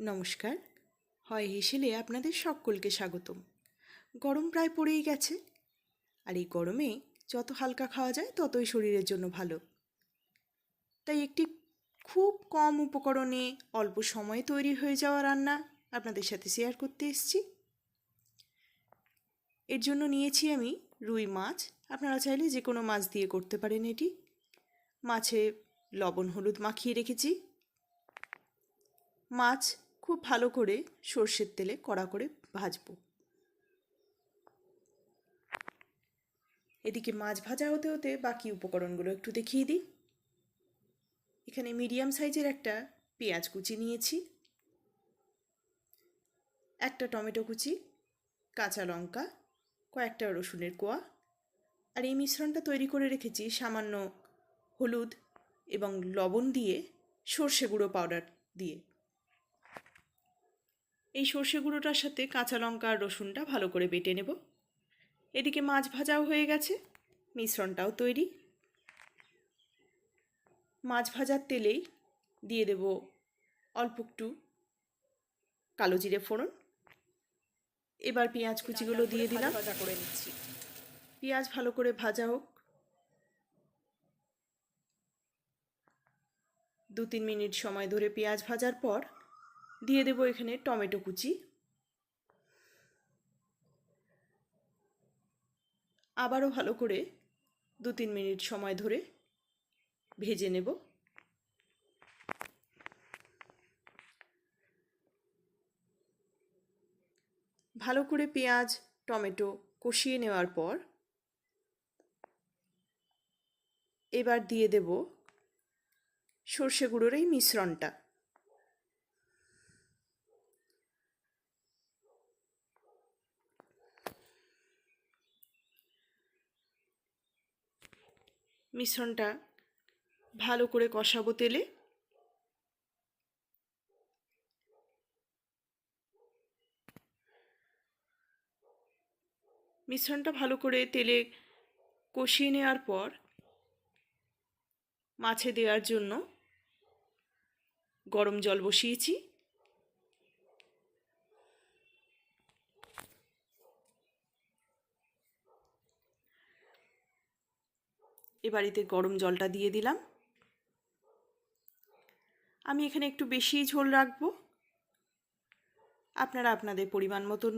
নমস্কার। হয় হেসেলে আপনাদের সকলকে স্বাগতম। গরম প্রায় পড়েই গেছে। আর এই গরমে যত হালকা খাওয়া যায়, ততই শরীরের জন্য ভালো। তাই একটি খুব কম উপকরণে অল্প সময়ে তৈরি হয়ে যাওয়া রান্না আপনাদের সাথে শেয়ার করতে এসছি। এর জন্য নিয়েছি আমি রুই মাছ। আপনারা চাইলে যে কোনো মাছ দিয়ে করতে পারেন এটি। মাছে লবণ, হলুদ মাখিয়ে রেখেছি। মাছ খুব ভালো করে সর্ষের তেলে কড়া করে ভাজবো। এদিকে মাছ ভাজা হতে হতে বাকি উপকরণগুলো একটু দেখিয়ে দিই। এখানে মিডিয়াম সাইজের একটা পেঁয়াজ কুচি নিয়েছি, একটা টমেটো কুচি, কাঁচা লঙ্কা, কয়েকটা রসুনের কোয়া আর এই মিশ্রণটা তৈরি করে রেখেছি সামান্য হলুদ এবং লবণ দিয়ে সর্ষে গুঁড়ো পাউডার দিয়ে। এই সর্ষে গুঁড়োটার সাথে কাঁচা লঙ্কা আর রসুনটা ভালো করে বেটে নেব। এদিকে মাছ ভাজাও হয়ে গেছে মিশ্রণটাও তৈরি। মাছ ভাজার তেলেই দিয়ে দেব অল্প একটু কালো জিরে ফোড়ন। এবার পেঁয়াজ কুচিগুলো দিয়ে দিলাম। ভাজা করে নিচ্ছি। পেঁয়াজ ভালো করে ভাজা হোক। দু তিন মিনিট সময় ধরে পেঁয়াজ ভাজার পর দিয়ে দেব এখানে টমেটো কুচি। আবারও ভালো করে দু তিন মিনিট সময় ধরে ভেজে নেব। ভালো করে পেঁয়াজ, টমেটো কষিয়ে নেওয়ার পর এবার দিয়ে দেব সর্ষে গুঁড়োর এই মিশ্রণটা। মিশ্রণটা ভালো করে কষাবো তেলে। মিশ্রণটা ভালো করে তেলে কষিয়ে নেওয়ার পর মাছে দেওয়ার জন্য গরম জল বসিয়েছি। এ বাড়িতে গরম জলটা দিয়ে দিলাম। আমি এখানে একটু বেশি ঝোল রাখব। আপনারা আপনাদের পরিমাণ মতন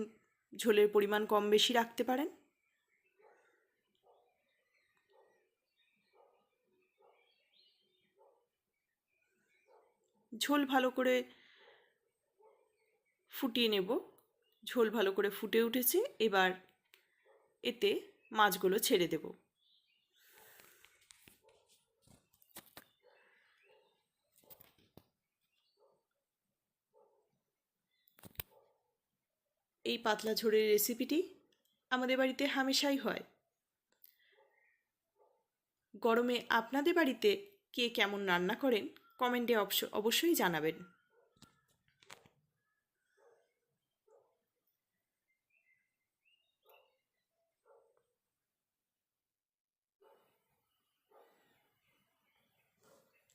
ঝোলের পরিমাণ কম বেশি রাখতে পারেন। ঝোল ভালো করে ফুটিয়ে নেব। ঝোল ভালো করে ফুটে উঠেছে। এবার এতে মাছগুলো ছেড়ে দেবো। এই পাতলা ঝোলের রেসিপিটি আমাদের বাড়িতে হামেশাই হয়। গরমে আপনাদের বাড়িতে কে কেমন রান্না করেন কমেন্টে অবশ্যই জানাবেন।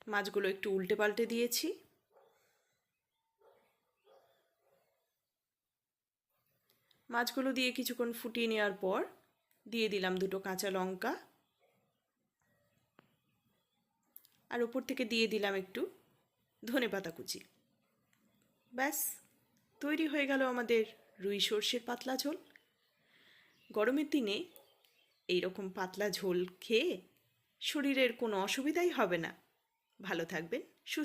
মাছগুলো একটু উল্টে পাল্টে দিয়েছি। মাছগুলো দিয়ে কিছুক্ষণ ফুটিয়ে নেওয়ার পর দিয়ে দিলাম দুটো কাঁচা লঙ্কা। আর ওপর থেকে দিয়ে দিলাম একটু ধনে পাতা কুচি। ব্যাস, তৈরি হয়ে গেল আমাদের রুই সর্ষের পাতলা ঝোল। গরমের দিনে এই রকম পাতলা ঝোল খেয়ে শরীরের কোনো অসুবিধাই হবে না। ভালো থাকবেন, সুস্থ